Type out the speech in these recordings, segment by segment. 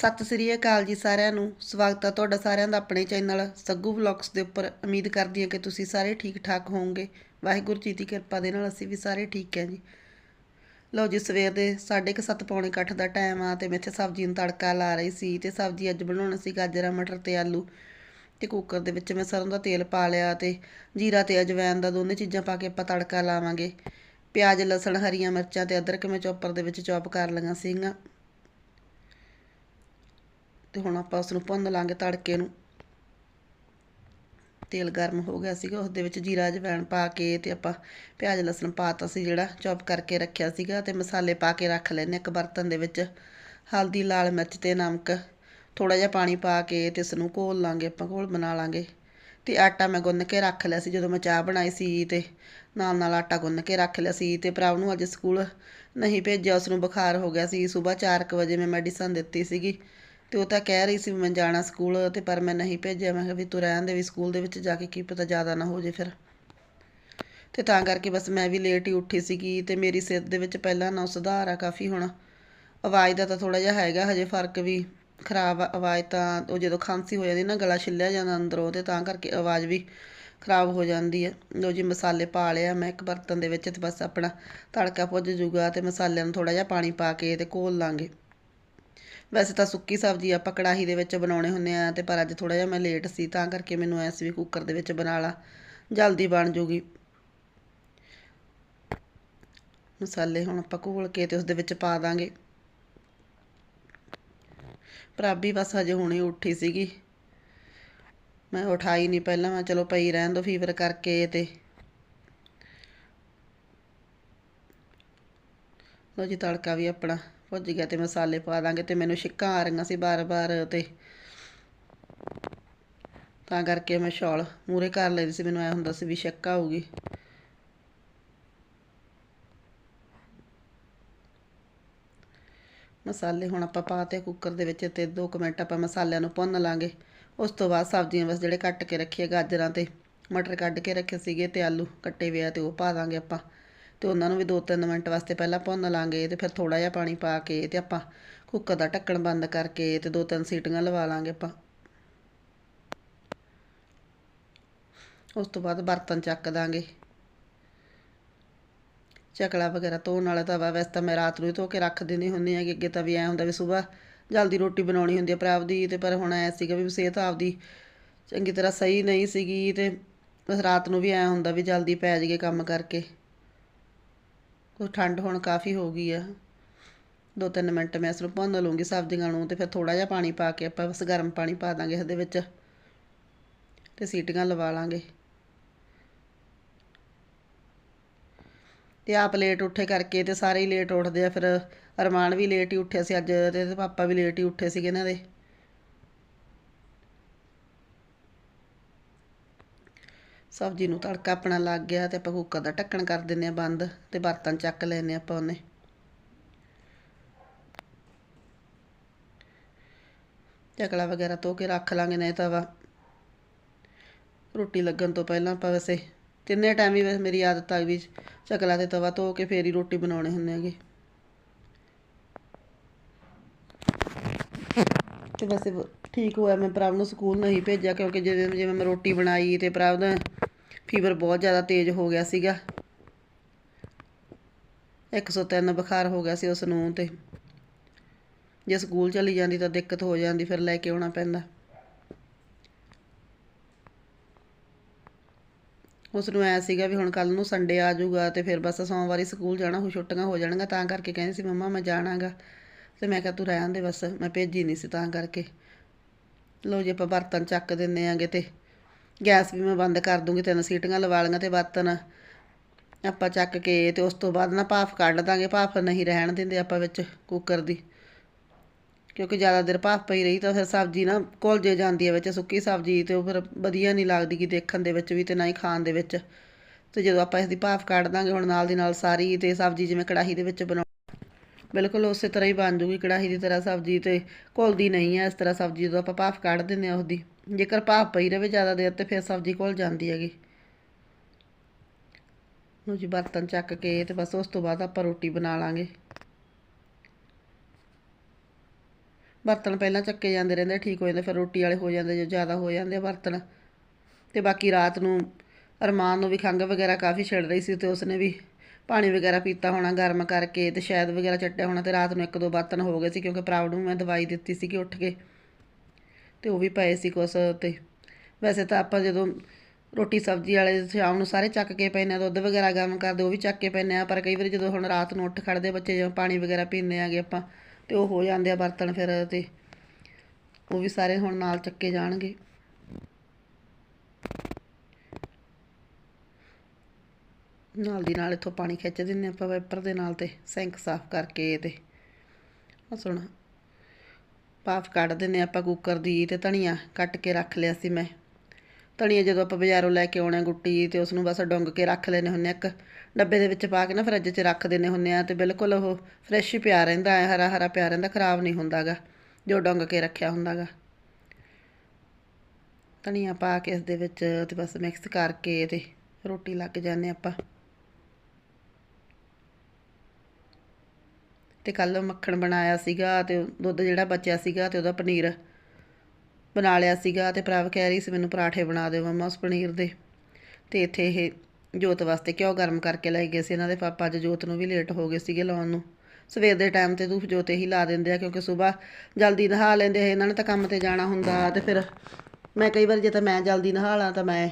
ਸਤਿ ਸ੍ਰੀ ਅਕਾਲ ਜੀ ਸਾਰਿਆਂ ਨੂੰ। ਸਵਾਗਤ ਹੈ ਤੁਹਾਡਾ ਸਾਰਿਆਂ ਦਾ ਆਪਣੇ ਚੈਨਲ ਸੱਗੂ ਵਲੌਗਸ ਦੇ ਉੱਪਰ। ਉਮੀਦ ਕਰਦੀ ਹਾਂ ਕਿ ਤੁਸੀਂ ਸਾਰੇ ਠੀਕ ਠਾਕ ਹੋਵੋਗੇ। ਵਾਹਿਗੁਰੂ ਜੀ ਦੀ ਕਿਰਪਾ ਦੇ ਨਾਲ ਅਸੀਂ ਵੀ ਸਾਰੇ ਠੀਕ ਹੈ ਜੀ। ਲਓ ਜੀ, ਸਵੇਰ ਦੇ 7:30 ਪੌਣੇ ਅੱਠ ਦਾ ਟਾਈਮ ਆ ਤੇ ਮੈਂ ਇੱਥੇ ਸਬਜ਼ੀ ਨੂੰ ਤੜਕਾ ਲਾ ਰਹੀ ਸੀ ਤੇ ਸਬਜ਼ੀ ਅੱਜ ਬਣਾਉਣਾ ਸੀ ਗਾਜਰਾਂ, ਮਟਰ ਤੇ ਆਲੂ ਤੇ ਕੁੱਕਰ ਦੇ ਵਿੱਚ ਮੈਂ ਸਰੋਂ ਦਾ ਤੇਲ ਪਾ ਲਿਆ ਤੇ ਜੀਰਾ ਤੇ ਅਜਵਾਇਣ ਦਾ ਦੋਨੇ ਚੀਜ਼ਾਂ ਪਾ ਕੇ ਆਪਾਂ ਤੜਕਾ ਲਾਵਾਂਗੇ। ਪਿਆਜ਼, ਲਸਣ, ਹਰੀਆਂ ਮਿਰਚਾਂ ਤੇ ਅਦਰਕ ਮੈਂ ਚੌਪਰ ਦੇ ਵਿੱਚ ਚੌਪ ਕਰ ਲਈਆਂ ਸੀਗੀਆਂ। ਤੇ ਹੁਣ ਆਪਾਂ ਉਸ ਨੂੰ ਭੁੰਨ ਲਾਂਗੇ ਤੜਕੇ ਨੂੰ। ਤੇਲ ਗਰਮ ਹੋ ਗਿਆ ਸੀਗਾ ਉਸ ਦੇ ਵਿੱਚ ਜੀਰਾ ਅਜਵਾਇਣ ਪਾ ਕੇ ਤੇ ਆਪਾਂ ਪਿਆਜ਼, ਲਸਣ ਪਾਤਾ ਸੀ ਜਿਹੜਾ ਚੌਪ ਕਰਕੇ ਰੱਖਿਆ ਸੀਗਾ ਤੇ ਮਸਾਲੇ ਪਾ ਕੇ ਰੱਖ ਲੈਣੇ ਇੱਕ ਬਰਤਨ ਦੇ ਵਿੱਚ। ਹਲਦੀ, ਲਾਲ ਮਿਰਚ ਤੇ ਨਮਕ ਥੋੜਾ ਜਿਹਾ ਪਾਣੀ ਪਾ ਕੇ ਤੇ ਇਸ ਨੂੰ ਘੋਲ ਲਾਂਗੇ, ਆਪਾਂ ਘੋਲ ਬਣਾ ਲਾਂਗੇ। ਤੇ ਆਟਾ ਮੈਂ ਗੁੰਨ ਕੇ ਰੱਖ ਲਿਆ ਸੀ ਜਦੋਂ ਮੈਂ ਚਾਹ ਬਣਾਈ ਸੀ ਤੇ ਨਾਲ ਨਾਲ ਆਟਾ ਗੁੰਨ ਕੇ ਰੱਖ ਲਿਆ ਸੀ ਤੇ ਭਰਾ ਨੂੰ ਅੱਜ ਸਕੂਲ ਨਹੀਂ ਭੇਜਿਆ ਉਸ ਨੂੰ ਬੁਖਾਰ ਹੋ ਗਿਆ ਸੀ। ਸਵੇਰ 4:00 ਵਜੇ ਮੈਂ ਮੈਡੀਸਨ ਦਿੱਤੀ ਸੀਗੀ। ਤੇ ਉਹ ਤਾਂ ਕਹਿ ਰਹੀ ਸੀ ਵੀ ਮੈਂ ਜਾਣਾ ਸਕੂਲ ਤੇ ਪਰ ਮੈਂ ਨਹੀਂ ਭੇਜਿਆ। ਮੈਂ ਕਿਹਾ ਵੀ ਤੂੰ ਰਹਿਣ ਦੇ ਵੀ ਸਕੂਲ ਦੇ ਵਿੱਚ ਜਾ ਕੇ ਕੀ ਪਤਾ ਜ਼ਿਆਦਾ ਨਾ ਹੋ ਜੇ ਫਿਰ। ਤੇ ਤਾਂ ਕਰਕੇ ਬਸ ਮੈਂ ਵੀ ਲੇਟ ਹੀ ਉੱਠੀ ਸੀਗੀ ਤੇ ਮੇਰੀ ਸਿਹਤ ਦੇ ਵਿੱਚ ਪਹਿਲਾਂ ਨਾ ਸੁਧਾਰ ਆ ਕਾਫੀ ਹੁਣ। ਆਵਾਜ਼ ਦਾ ਤਾਂ ਥੋੜਾ ਜਿਹਾ ਹੈਗਾ ਹਜੇ ਫ਼ਰਕ ਵੀ। ਖਰਾਬ ਆਵਾਜ਼ ਤਾਂ ਉਹ ਜਦੋਂ ਖਾਂਸੀ ਹੋ ਜਾਂਦੀ ਨਾ, ਗਲਾ ਛਿੱਲਿਆ ਜਾਂਦਾ ਅੰਦਰੋਂ ਤੇ ਤਾਂ ਕਰਕੇ ਆਵਾਜ਼ ਵੀ ਖਰਾਬ ਹੋ ਜਾਂਦੀ ਹੈ ਲੋ ਜੀ ਮਸਾਲੇ ਪਾ ਲਿਆ ਮੈਂ ਇੱਕ ਬਰਤਨ ਦੇ ਵਿੱਚ ਤੇ ਬਸ ਆਪਣਾ ਤੜਕਾ ਪੁੱਜ ਜੂਗਾ ਤੇ ਮਸਾਲਿਆਂ ਨੂੰ ਥੋੜਾ ਜਿਹਾ ਪਾਣੀ ਪਾ ਕੇ ਤੇ ਘੋਲ ਲਾਂਗੇ। ਵੈਸੇ ਤਾਂ ਸੁੱਕੀ ਸਬਜ਼ੀ ਆਪਾਂ ਕੜਾਹੀ ਦੇ ਵਿੱਚ ਬਣਾਉਣੇ ਹੁੰਦੇ ਆ ਤੇ ਪਰ ਅੱਜ ਥੋੜਾ ਜਿਹਾ ਮੈਂ ਲੇਟ ਸੀ ਤਾਂ ਕਰਕੇ ਮੈਨੂੰ ਐਸ ਵੀ ਕੁੱਕਰ ਦੇ ਵਿੱਚ ਬਣਾ ਲਾ। ਜਲਦੀ ਬਣ ਜੂਗੀ। ਮਸਾਲੇ ਹੁਣ ਆਪਾਂ ਘੋਲ ਕੇ ਤੇ ਉਸ ਦੇ ਵਿੱਚ ਪਾ ਦਾਂਗੇ। ਪ੍ਰਾਬੀ ਬਸ ਹਜੇ ਹੁਣੇ ਉੱਠੀ ਸੀਗੀ। ਮੈਂ ਉਠਾਈ ਨਹੀਂ ਪਹਿਲਾਂ, ਮੈਂ ਚਲੋ ਪਈ ਰਹਿਣ ਦੋ ਫੀਵਰ ਕਰਕੇ ਤੇ। ਲੋ ਜੀ ਤੜਕਾ ਵੀ ਆਪਣਾ। ਭੁੱਜ ਗਿਆ ਤੇ ਮਸਾਲੇ ਪਾ ਦਾਂਗੇ ਤੇ ਮੈਨੂੰ ਛਿੱਕਾਂ ਆ ਰਹੀਆਂ ਸੀ ਬਾਰ-ਬਾਰ ਤੇ। ਤਾਂ ਕਰਕੇ ਮੈਂ ਸ਼ਾਲ ਮੂਰੇ ਕਰ ਲਈ ਸੀ, ਮੈਨੂੰ ਐ ਹੁੰਦਾ ਸੀ ਵੀ ਛਿੱਕਾ ਆਊਗੀ। ਮਸਾਲੇ ਹੁਣ ਆਪਾਂ ਪਾਤੇ ਕੁੱਕਰ ਦੇ ਵਿੱਚ ਤੇ 2 ਮਿੰਟ ਆਪਾਂ ਮਸਾਲਿਆਂ ਨੂੰ ਭੁੰਨ ਲਾਂਗੇ। ਉਸ ਤੋਂ ਬਾਅਦ ਸਬਜ਼ੀਆਂ ਬਸ ਜਿਹੜੇ ਕੱਟ ਕੇ ਰੱਖੀਏ ਗਾਜਰਾਂ ਤੇ ਮਟਰ ਕੱਢ ਕੇ ਰੱਖੇ ਸੀਗੇ ਤੇ ਆਲੂ ਕੱਟੇ ਹੋਏ ਆ ਤੇ ਉਹ ਪਾ ਦਾਂਗੇ ਆਪਾਂ। ਤੇ ਉਹਨਾਂ ਨੂੰ ਵੀ 2-3 ਮਿੰਟ ਵਾਸਤੇ ਪਹਿਲਾਂ ਭੁੰਨ ਲਾਂਗੇ ਤੇ ਫਿਰ ਥੋੜਾ ਜਿਹਾ ਪਾਣੀ ਪਾ ਕੇ ਤੇ ਆਪਾਂ ਕੁੱਕਰ ਦਾ ਢੱਕਣ ਬੰਦ ਕਰਕੇ ਤੇ 2-3 ਸੀਟੀਆਂ ਲਵਾ ਲਾਂਗੇ ਆਪਾਂ। ਉਸ ਤੋਂ ਬਾਅਦ ਬਰਤਨ ਚੱਕ ਦਾਂਗੇ। ਚਕਲਾ ਵਗੈਰਾ ਧੋਣ ਵਾਲਾ ਤਵਾ ਵੈਸੇ ਤਾਂ ਮੈਂ ਰਾਤ ਨੂੰ ਹੀ ਧੋ ਕੇ ਰੱਖ ਦਿੰਦੀ ਹੁੰਦੀ ਆ ਕਿ ਅੱਗੇ ਤਾਂ ਵੀ ਐ ਹੁੰਦਾ ਵੀ ਸਵੇਰ ਜਲਦੀ ਰੋਟੀ ਬਣਾਉਣੀ ਹੁੰਦੀ ਆ ਪਰ ਆਪਦੀ ਤੇ ਪਰ ਹੁਣ ਐ ਸੀਗਾ ਵੀ ਸਿਹਤ ਆਪਦੀ ਚੰਗੀ ਤਰ੍ਹਾਂ ਸਹੀ ਨਹੀਂ ਸੀਗੀ ਤੇ ਬਸ ਰਾਤ ਨੂੰ ਵੀ ਐ ਹੁੰਦਾ ਵੀ ਜਲਦੀ ਪੈ ਜਾਈਏ ਕੰਮ ਕਰਕੇ। ਉਹ ਠੰਡ ਹੁਣ ਕਾਫੀ ਹੋ ਗਈ ਆ। ਦੋ ਤਿੰਨ ਮਿੰਟ ਮੈਂ ਇਸ ਨੂੰ ਭੁੰਨ ਲੂੰਗੀ ਸਬਜ਼ੀਆਂ ਨੂੰ ਤੇ ਫਿਰ ਥੋੜਾ ਜਿਹਾ ਪਾਣੀ ਪਾ ਕੇ ਆਪਾਂ ਬਸ ਗਰਮ ਪਾਣੀ ਪਾ ਦਾਂਗੇ ਇਹਦੇ ਵਿੱਚ ਤੇ ਸੀਟੀਆਂ ਲਵਾ ਲਾਂਗੇ। ਤੇ ਆਪ ਲੇਟ ਉੱਠੇ ਕਰਕੇ ਤੇ ਸਾਰੇ ਹੀ ਲੇਟ ਉੱਠਦੇ ਆ। ਫਿਰ ਅਰਮਾਨ ਵੀ ਲੇਟ ਹੀ ਉੱਠਿਆ ਸੀ ਅੱਜ ਤੇ ਪਾਪਾ ਵੀ ਲੇਟ ਹੀ ਉੱਠੇ ਸੀਗੇ ਇਹਨਾਂ ਦੇ। ਸਬਜ਼ੀ ਨੂੰ ਤੜਕਾ ਆਪਣਾ ਲੱਗ ਗਿਆ ਤੇ ਆਪਾਂ ਕੁੱਕਰ ਦਾ ਢੱਕਣ ਕਰ ਦਿੰਨੇ ਆ ਬੰਦ ਤੇ ਬਰਤਨ ਚੱਕ ਲੈਨੇ ਆਪਾਂ ਉਹਨੇ। ਚਕਲਾ ਵਗੈਰਾ ਧੋ ਕੇ ਰੱਖ ਲਾਂਗੇ ਨਹੀਂ ਤਾਂ ਵਾ। ਰੋਟੀ ਲੱਗਣ ਤੋਂ ਪਹਿਲਾਂ ਆਪਾਂ ਵੈਸੇ ਤਿੰਨੇ ਟਾਈਮ ਹੀ ਵੈਸੇ ਮੇਰੀ ਆਦਤ ਆ ਗਈ ਚਕਲਾ ਤੇ ਤਵਾ ਧੋ ਕੇ ਫੇਰ ਹੀ ਰੋਟੀ ਬਣਾਉਣੇ ਹੁੰਦੇ ਹੈਗੇ। ਤੇ ਵੈਸੇ ਠੀਕ ਹੋਇਆ ਮੈਂ ਪ੍ਰਭ ਨੂੰ ਸਕੂਲ ਨਹੀਂ ਭੇਜਿਆ ਕਿਉਂਕਿ ਜਿਵੇਂ ਜਿਵੇਂ ਮੈਂ ਰੋਟੀ ਬਣਾਈ ਤੇ ਪ੍ਰਭ ਦਾ ਫੀਵਰ ਬਹੁਤ ਜ਼ਿਆਦਾ ਤੇਜ਼ ਹੋ ਗਿਆ ਸੀਗਾ। 103 ਬੁਖਾਰ ਹੋ ਗਿਆ ਸੀ ਉਸ ਨੂੰ ਤੇ। ਜੇ ਸਕੂਲ ਚਲੀ ਜਾਂਦੀ ਤਾਂ ਦਿੱਕਤ ਹੋ ਜਾਂਦੀ, ਫਿਰ ਲੈ ਕੇ ਆਉਣਾ ਪੈਂਦਾ। ਉਸ ਨੂੰ ਐ ਸੀਗਾ ਵੀ ਹੁਣ ਕੱਲ ਨੂੰ ਸੰਡੇ ਆ ਜਾਊਗਾ ਤੇ ਫਿਰ ਬਸ ਸੋਮਵਾਰੀ ਸਕੂਲ ਜਾਣਾ ਹੋ ਛੁੱਟੀਆਂ ਹੋ ਜਾਣਗੀਆਂ, ਤਾਂ ਕਰਕੇ ਕਹਿੰਦੀ ਸੀ, ਮੰਮਾ, ਮੈਂ ਜਾਣਾਗਾ। ਤੇ ਮੈਂ ਕਿਹਾ, ਤੂੰ ਰਹਿਣ ਦੇ ਬਸ, ਮੈਂ ਭੇਜੀ ਨਹੀਂ ਸੀ ਤਾਂ ਕਰਕੇ। ਲੋ ਜੇ, ਆਪਾਂ ਬਰਤਨ ਚੱਕ ਦਿੰਨੇ ਆਂਗੇ ਤੇ ਗੈਸ ਵੀ ਮੈਂ ਬੰਦ ਕਰ ਦੂੰਗੀ, ਤਿੰਨ ਸੀਟੀਆਂ ਲਵਾ ਲਈਆਂ ਤੇ ਬਰਤਨ। ਆਪਾਂ ਚੱਕ ਕੇ ਤੇ ਉਸ ਤੋਂ ਬਾਅਦ ਨਾ ਭਾਫ ਕੱਢ ਦਾਂਗੇ ਭਾਫ ਨਹੀਂ ਰਹਿਣ ਦਿੰਦੇ ਆਪਾਂ ਵਿੱਚ ਕੁੱਕਰ ਦੀ। ਕਿਉਂਕਿ ਜ਼ਿਆਦਾ ਦੇਰ ਭਾਫ ਪਈ ਰਹੀ ਤਾਂ ਫਿਰ ਸਬਜ਼ੀ ਨਾ ਘੁਲ ਜੇ ਜਾਂਦੀ ਹੈ ਵਿੱਚ, ਸੁੱਕੀ ਸਬਜ਼ੀ ਤੇ ਉਹ ਫਿਰ ਵਧੀਆ ਨਹੀਂ ਲੱਗਦੀ ਕਿ ਦੇਖਣ ਦੇ ਵਿੱਚ ਵੀ ਤੇ ਨਾ ਹੀ ਖਾਣ ਦੇ ਵਿੱਚ। ਤੇ ਜਦੋਂ ਆਪਾਂ ਇਸ ਦੀ ਭਾਫ ਕੱਢ ਦਾਂਗੇ, ਹੁਣ ਨਾਲ ਦੀ ਨਾਲ ਸਾਰੀ ਤੇ ਸਬਜ਼ੀ ਜਿਵੇਂ ਕੜਾਹੀ ਦੇ ਵਿੱਚ ਬਣਾ ਬਿਲਕੁਲ ਉਸੇ ਤਰ੍ਹਾਂ ਹੀ ਬਣ ਜੂਗੀ, ਕੜਾਹੀ ਦੀ ਤਰ੍ਹਾਂ ਸਬਜ਼ੀ ਤੇ ਘੁਲਦੀ ਨਹੀਂ ਹੈ, ਇਸ ਤਰ੍ਹਾਂ ਸਬਜ਼ੀ ਜਦੋਂ ਆਪਾਂ ਭਾਫ ਕੱਢ ਦਿੰਦੇ ਆ ਉਹਦੀ। ਜੇਕਰ ਭਾਫ ਪਈ ਰਵੇ ਜ਼ਿਆਦਾ ਦੇਰ ਤੇ ਫਿਰ ਸਬਜ਼ੀ ਘੁਲ ਜਾਂਦੀ ਹੈਗੀ। ਨੂੰ ਜੀ, ਬਰਤਨ ਚੱਕ ਕੇ ਤੇ ਬਸ ਉਸ ਤੋਂ ਬਾਅਦ ਆਪਾਂ ਰੋਟੀ ਬਣਾ ਲਾਂਗੇ। ਬਰਤਨ ਪਹਿਲਾਂ ਚੱਕੇ ਜਾਂਦੇ ਰਹਿੰਦੇ, ਠੀਕ ਹੋ ਜਾਂਦੇ, ਫਿਰ ਰੋਟੀ ਵਾਲੇ ਹੋ ਜਾਂਦੇ, ਜੋ ਜ਼ਿਆਦਾ ਹੋ ਜਾਂਦੇ ਆ ਬਰਤਨ। ਤੇ ਬਾਕੀ ਰਾਤ ਨੂੰ ਅਰਮਾਨ ਨੂੰ ਵੀ ਖੰਘ ਵਗੈਰਾ ਕਾਫੀ ਛਿੜ ਰਹੀ ਸੀ ਤੇ ਉਸਨੇ ਵੀ ਪਾਣੀ ਵਗੈਰਾ ਪੀਤਾ ਹੋਣਾ ਗਰਮ ਕਰਕੇ ਤੇ ਸ਼ਾਇਦ ਵਗੈਰਾ ਚੱਟਿਆ ਹੋਣਾ ਤੇ ਰਾਤ ਨੂੰ ਇੱਕ ਦੋ ਬਰਤਨ ਹੋ ਗਏ ਸੀ ਕਿਉਂਕਿ ਪ੍ਰਾਊਡ ਨੂੰ ਮੈਂ ਦਵਾਈ ਦਿੱਤੀ ਸੀ ਕਿ ਉੱਠ ਕੇ। ਤੇ ਉਹ ਵੀ ਪਏ ਸੀ ਕੁਛ ਤੇ। ਵੈਸੇ ਤਾਂ ਆਪਾਂ ਜਦੋਂ ਰੋਟੀ ਸਬਜ਼ੀ ਵਾਲੇ ਸ਼ਾਮ ਨੂੰ ਸਾਰੇ ਚੱਕ ਕੇ ਪੈਨੇ ਆ ਦੁੱਧ ਵਗੈਰਾ ਗਰਮ ਕਰਦੇ, ਉਹ ਵੀ ਚੱਕ ਕੇ ਪੈਨੇ ਆ। ਪਰ ਕਈ ਵਾਰੀ ਜਦੋਂ ਹੁਣ ਰਾਤ ਨੂੰ ਉੱਠ ਖੜਦੇ ਬੱਚੇ ਜਦੋਂ ਪਾਣੀ ਵਗੈਰਾ ਪੀਂਦੇ ਆਗੇ ਆਪਾਂ, ਤੇ ਉਹ ਹੋ ਜਾਂਦੇ ਆ ਬਰਤਨ ਫਿਰ ਤੇ ਉਹ ਵੀ ਸਾਰੇ ਹੁਣ ਨਾਲ ਚੱਕੇ ਜਾਣਗੇ। ਨਾਲ ਦੀ ਨਾਲ ਇੱਥੋਂ ਪਾਣੀ ਖਿੱਚ ਦਿੰਨੇ ਆਪਾਂ ਵਾਈਪਰ ਦੇ ਨਾਲ ਤੇ ਸਿੰਕ ਸਾਫ਼ ਕਰਕੇ ਤੇ। ਆ ਸੁਣ ਭਾਫ ਕੱਢ ਦਿੰਨੇ ਆਪਾਂ ਕੁੱਕਰ ਦੀ ਤੇ ਧਨੀਆ ਕੱਟ ਕੇ ਰੱਖ ਲਿਆ ਸੀ ਮੈਂ। ਧਨੀਆ ਜਦੋਂ ਆਪਾਂ ਬਾਜ਼ਾਰੋਂ ਲੈ ਕੇ ਆਉਣਾ ਗੁੱਟੀ ਤੇ ਉਸ ਨੂੰ ਬਸ ਡੁੰਗ ਕੇ ਰੱਖ ਲੈਨੇ ਹੁੰਨੇ ਆ ਇੱਕ ਡੱਬੇ ਦੇ ਵਿੱਚ ਪਾ ਕੇ ਨਾ ਫਰਿੱਜ 'ਚ ਰੱਖ ਦਿੰਨੇ ਹੁੰਨੇ ਆ ਤੇ ਬਿਲਕੁਲ ਉਹ ਫਰੈਸ਼ ਹੀ ਪਿਆ ਰਹਿੰਦਾ ਹੈ, ਹਰਾ ਹਰਾ ਪਿਆ ਰਹਿੰਦਾ, ਖਰਾਬ ਨਹੀਂ ਹੁੰਦਾਗਾ, ਜੋ ਡੁੰਗ ਕੇ ਰੱਖਿਆ ਹੁੰਦਾਗਾ। ਧਨੀਆ ਪਾ ਕੇ ਇਸ ਦੇ ਵਿੱਚ ਤੇ ਬਸ ਮਿਕਸ ਕਰਕੇ ਤੇ ਰੋਟੀ ਲੱਗ ਜਾਂਦੇ ਆਪਾਂ। ਤੇ ਕੱਲ ਮੱਖਣ ਬਣਾਇਆ ਸੀਗਾ ਤੇ ਦੁੱਧ ਜਿਹੜਾ ਬਚਿਆ ਸੀਗਾ ਤੇ ਉਹਦਾ ਪਨੀਰ ਬਣਾ ਲਿਆ ਸੀਗਾ ਤੇ ਪ੍ਰਭ ਕਹਿ ਰਹੀ ਸੀ ਮੈਨੂੰ ਪਰਾਠੇ ਬਣਾ ਦਿਓ ਮੰਮਾ ਉਸ ਪਨੀਰ ਦੇ। ਤੇ ਇੱਥੇ ਇਹ ਜੋਤ ਵਾਸਤੇ ਘਿਓ ਗਰਮ ਕਰਕੇ ਲੈ ਗਏ ਸੀ ਇਹਨਾਂ ਦੇ ਪਾਪਾ, ਅੱਜ ਜੋਤ ਨੂੰ ਵੀ ਲੇਟ ਹੋ ਗਏ ਸੀਗੇ ਲਾਉਣ ਨੂੰ। ਸਵੇਰ ਦੇ ਟਾਈਮ ਤੇ ਧੂਪ ਜੋਤ ਹੀ ਲਾ ਦਿੰਦੇ ਆ ਕਿਉਂਕਿ ਸਵੇਰ ਜਲਦੀ ਨਹਾ ਲੈਂਦੇ ਆ, ਇਹਨਾਂ ਨੇ ਤਾਂ ਕੰਮ ਤੇ ਜਾਣਾ ਹੁੰਦਾ ਤੇ ਫਿਰ ਮੈਂ ਕਈ ਵਾਰ ਜੇ ਤਾਂ ਮੈਂ ਜਲਦੀ ਨਹਾ ਲਾਂ ਤਾਂ ਮੈਂ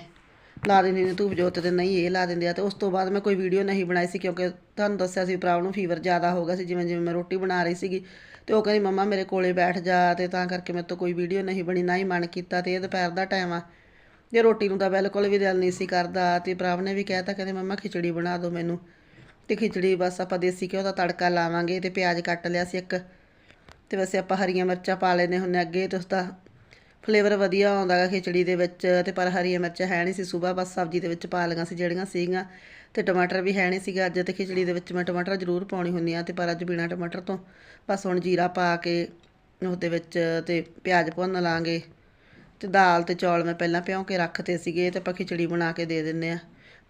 ਲਾ ਦਿੰਦੀ ਨੇ ਧੂਪ ਜੋਤ ਤੇ ਨਹੀਂ, ਇਹ ਲਾ ਦਿੰਦੇ ਆ। ਤੇ ਉਸ ਤੋਂ ਬਾਅਦ ਮੈਂ ਕੋਈ ਵੀਡੀਓ ਨਹੀਂ ਬਣਾਈ ਸੀ, ਕਿਉਂਕਿ ਤੁਹਾਨੂੰ ਦੱਸਿਆ ਸੀ ਭਰਾ ਨੂੰ ਫੀਵਰ ਜ਼ਿਆਦਾ ਹੋ ਗਿਆ ਸੀ, ਜਿਵੇਂ ਜਿਵੇਂ ਮੈਂ ਰੋਟੀ ਬਣਾ ਰਹੀ ਸੀਗੀ। ਤੇ ਉਹ ਕਹਿੰਦੀ, ਮੰਮਾ, ਮੇਰੇ ਕੋਲੇ ਬੈਠ ਜਾ। ਤੇ ਤਾਂ ਕਰਕੇ ਮੇਰੇ ਤੋਂ ਕੋਈ ਵੀਡੀਓ ਨਹੀਂ ਬਣੀ, ਨਾ ਹੀ ਮਨ ਕੀਤਾ। ਤੇ ਇਹ ਦੁਪਹਿਰ ਦਾ ਟਾਈਮ ਆ। ਜੇ ਰੋਟੀ ਨੂੰ ਤਾਂ ਬਿਲਕੁਲ ਵੀ ਦਿਲ ਨਹੀਂ ਸੀ ਕਰਦਾ। ਤੇ ਭਰਾ ਨੇ ਵੀ ਕਹਿਤਾ ਕਹਿੰਦੇ, ਮੰਮਾ, ਖਿਚੜੀ ਬਣਾ ਦਿਓ ਮੈਨੂੰ। ਤੇ ਖਿਚੜੀ ਬਸ ਆਪਾਂ ਦੇਸੀ ਘਿਓ ਦਾ ਤੜਕਾ ਲਾਵਾਂਗੇ ਤੇ ਪਿਆਜ਼ ਕੱਟ ਲਿਆ ਸੀ ਇੱਕ। ਤੇ ਵੈਸੇ ਆਪਾਂ ਹਰੀਆਂ ਮਿਰਚਾਂ ਪਾ ਲੈਨੇ ਹੁੰਨੇ ਅੱਗੇ, ਤੇ ਉਸਦਾ ਫਲੇਵਰ ਵਧੀਆ ਆਉਂਦਾ ਗਾ ਖਿਚੜੀ ਦੇ ਵਿੱਚ ਤੇ ਪਰ ਹਰੀਆਂ ਮਿਰਚਾਂ ਹੈ ਨਹੀਂ ਸੀ ਸਵੇਰ ਬਸ ਸਬਜ਼ੀ ਦੇ ਵਿੱਚ ਪਾ ਲਈਆਂ ਸੀ ਜਿਹੜੀਆਂ ਸੀਗੀਆਂ ਤੇ ਟਮਾਟਰ ਵੀ ਹੈ ਨਹੀਂ ਸੀਗਾ ਅੱਜ ਤੇ ਖਿਚੜੀ ਦੇ ਵਿੱਚ ਮੈਂ ਟਮਾਟਰ ਜ਼ਰੂਰ ਪਾਉਣੀ ਹੁੰਦੀ ਆ ਤੇ ਪਰ ਅੱਜ ਬਿਨਾ ਟਮਾਟਰ ਤੋਂ ਬਸ ਹੁਣ ਜੀਰਾ ਪਾ ਕੇ ਉਹਦੇ ਵਿੱਚ ਤੇ ਪਿਆਜ਼ ਭੁੰਨ ਲਾਂਗੇ ਤੇ ਦਾਲ ਤੇ ਚੌਲ ਮੈਂ ਪਹਿਲਾਂ ਭਿਉਂ ਕੇ ਰੱਖਤੇ ਸੀਗੇ ਤੇ ਆਪਾਂ ਖਿਚੜੀ ਬਣਾ ਕੇ ਦੇ ਦਿੰਨੇ ਆ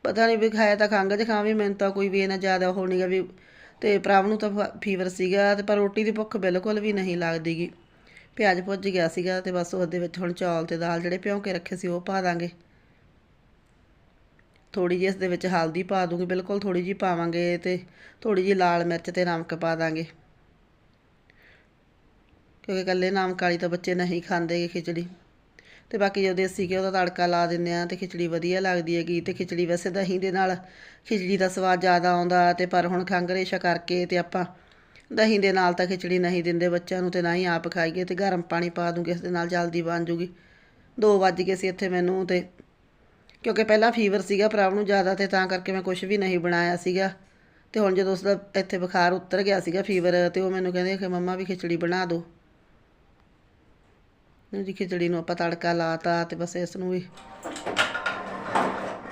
ਪਤਾ ਨਹੀਂ ਵੀ ਖਾਇਆ ਤਾਂ ਖੰਘ ਜ਼ੁਕਾਮ ਵੀ ਮੈਨੂੰ ਤਾਂ ਕੋਈ ਵੀ ਇਹਨਾਂ ਜ਼ਿਆਦਾ ਉਹ ਨਹੀਂਗਾ ਵੀ ਤੇ ਪ੍ਰਭ ਨੂੰ ਤਾਂ ਫੀਵਰ ਸੀਗਾ ਤੇ ਪਰ ਰੋਟੀ ਦੀ ਭੁੱਖ ਬਿਲਕੁਲ ਵੀ ਨਹੀਂ ਲੱਗਦੀਗੀ ਪਿਆਜ਼ ਭੁੱਜ ਗਿਆ ਸੀਗਾ ਤੇ ਬਸ ਉਹਦੇ ਵਿੱਚ ਹੁਣ ਚੌਲ ਤੇ ਦਾਲ ਜਿਹੜੇ ਭਿਉਂ ਕੇ ਰੱਖੇ ਸੀ ਉਹ ਪਾ ਦਾਂਗੇ। ਥੋੜੀ ਜਿਹੀ ਇਸ ਦੇ ਵਿੱਚ ਹਲਦੀ ਪਾ ਦੂੰਗੀ, ਬਿਲਕੁਲ ਥੋੜੀ ਜਿਹੀ ਪਾਵਾਂਗੇ ਤੇ ਥੋੜੀ ਜਿਹੀ ਲਾਲ ਮਿਰਚ ਤੇ ਨਮਕ ਪਾ ਦਾਂਗੇ। ਕਿਉਂਕਿ ਇਕੱਲੇ ਨਮਕ ਵਾਲੀ ਤਾਂ ਬੱਚੇ ਨਹੀਂ ਖਾਂਦੇ ਖਿਚੜੀ। ਤੇ ਬਾਕੀ ਜੋ ਦੇਸੀ ਘਿਓ ਦਾ ਤੜਕਾ ਲਾ ਦਿੰਦੇ ਆ ਤੇ ਖਿਚੜੀ ਵਧੀਆ ਲੱਗਦੀ ਹੈਗੀ ਤੇ ਖਿਚੜੀ ਵੈਸੇ ਦਹੀਂ ਦੇ ਨਾਲ ਖਿਚੜੀ ਦਾ ਸਵਾਦ ਜ਼ਿਆਦਾ ਆਉਂਦਾ ਤੇ ਪਰ ਹੁਣ ਖੰਘ ਰੇਸ਼ਾ ਕਰਕੇ ਤੇ ਆਪਾਂ ਦਹੀਂ ਦੇ ਨਾਲ ਤਾਂ ਖਿਚੜੀ ਨਹੀਂ ਦਿੰਦੇ, ਬੱਚਿਆਂ ਨੂੰ ਤੇ ਨਾ ਹੀ ਆਪ ਖਾਈਏ ਤੇ ਗਰਮ ਪਾਣੀ ਪਾ ਦੂੰਗੇ, ਇਸ ਦੇ ਨਾਲ ਜਲਦੀ ਬਣ ਜੂਗੀ। 2 ਵੱਜ ਗਏ ਸੀ ਇੱਥੇ ਮੈਨੂੰ ਤੇ, ਕਿਉਂਕਿ ਪਹਿਲਾਂ ਫੀਵਰ ਸੀਗਾ ਪ੍ਰਭ ਨੂੰ ਜ਼ਿਆਦਾ ਤੇ ਤਾਂ ਕਰਕੇ ਮੈਂ ਕੁਝ ਵੀ ਨਹੀਂ ਬਣਾਇਆ ਸੀਗਾ। ਤੇ ਹੁਣ ਜਦੋਂ ਉਸਦਾ ਇੱਥੇ ਬੁਖਾਰ ਉਤਰ ਗਿਆ ਸੀਗਾ ਫੀਵਰ ਤੇ ਉਹ ਮੈਨੂੰ ਕਹਿੰਦੇ ਕਿ ਮੰਮਾ ਵੀ ਖਿਚੜੀ ਬਣਾ ਦਿਓ ਜੀ, ਖਿਚੜੀ ਨੂੰ ਆਪਾਂ ਤੜਕਾ ਲਾਤਾ ਤੇ ਬਸ ਇਸ ਨੂੰ ਵੀ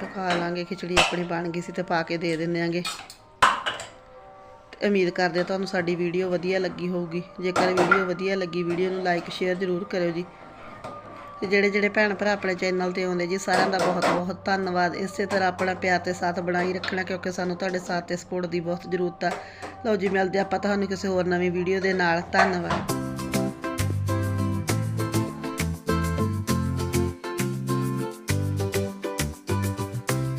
ਪਕਾ ਲਾਂਗੇ, ਖਿਚੜੀ ਆਪਣੀ ਬਣ ਗਈ ਸੀ ਤੇ ਪਾ ਕੇ ਦੇ ਦਿੰਦੇ ਆਂਗੇ। ਉਮੀਦ ਕਰਦੇ ਹਾਂ ਤੁਹਾਨੂੰ ਸਾਡੀ ਵੀਡੀਓ ਵਧੀਆ ਲੱਗੀ ਹੋਊਗੀ। ਜੇਕਰ ਵੀਡੀਓ ਵਧੀਆ ਲੱਗੀ, ਵੀਡੀਓ ਨੂੰ ਲਾਈਕ ਸ਼ੇਅਰ ਜ਼ਰੂਰ ਕਰਿਓ ਜੀ। ਤੇ ਜਿਹੜੇ ਜਿਹੜੇ ਭੈਣ ਭਰਾ ਆਪਣੇ ਚੈਨਲ ਤੇ ਆਉਂਦੇ ਜੀ, ਸਾਰਿਆਂ ਦਾ ਬਹੁਤ ਬਹੁਤ ਧੰਨਵਾਦ। ਇਸੇ ਤਰ੍ਹਾਂ ਆਪਣਾ ਪਿਆਰ ਤੇ ਸਾਥ ਬਣਾਈ ਰੱਖਣਾ, ਕਿਉਂਕਿ ਸਾਨੂੰ ਤੁਹਾਡੇ ਸਾਥ ਤੇ ਸਪੋਰਟ ਦੀ ਬਹੁਤ ਜ਼ਰੂਰਤ ਆ। ਲਓ ਜੀ, ਮਿਲਦੇ ਆਪਾਂ ਤੁਹਾਨੂੰ ਕਿਸੇ ਹੋਰ ਨਵੀਂ ਵੀਡੀਓ ਦੇ ਨਾਲ। ਧੰਨਵਾਦ।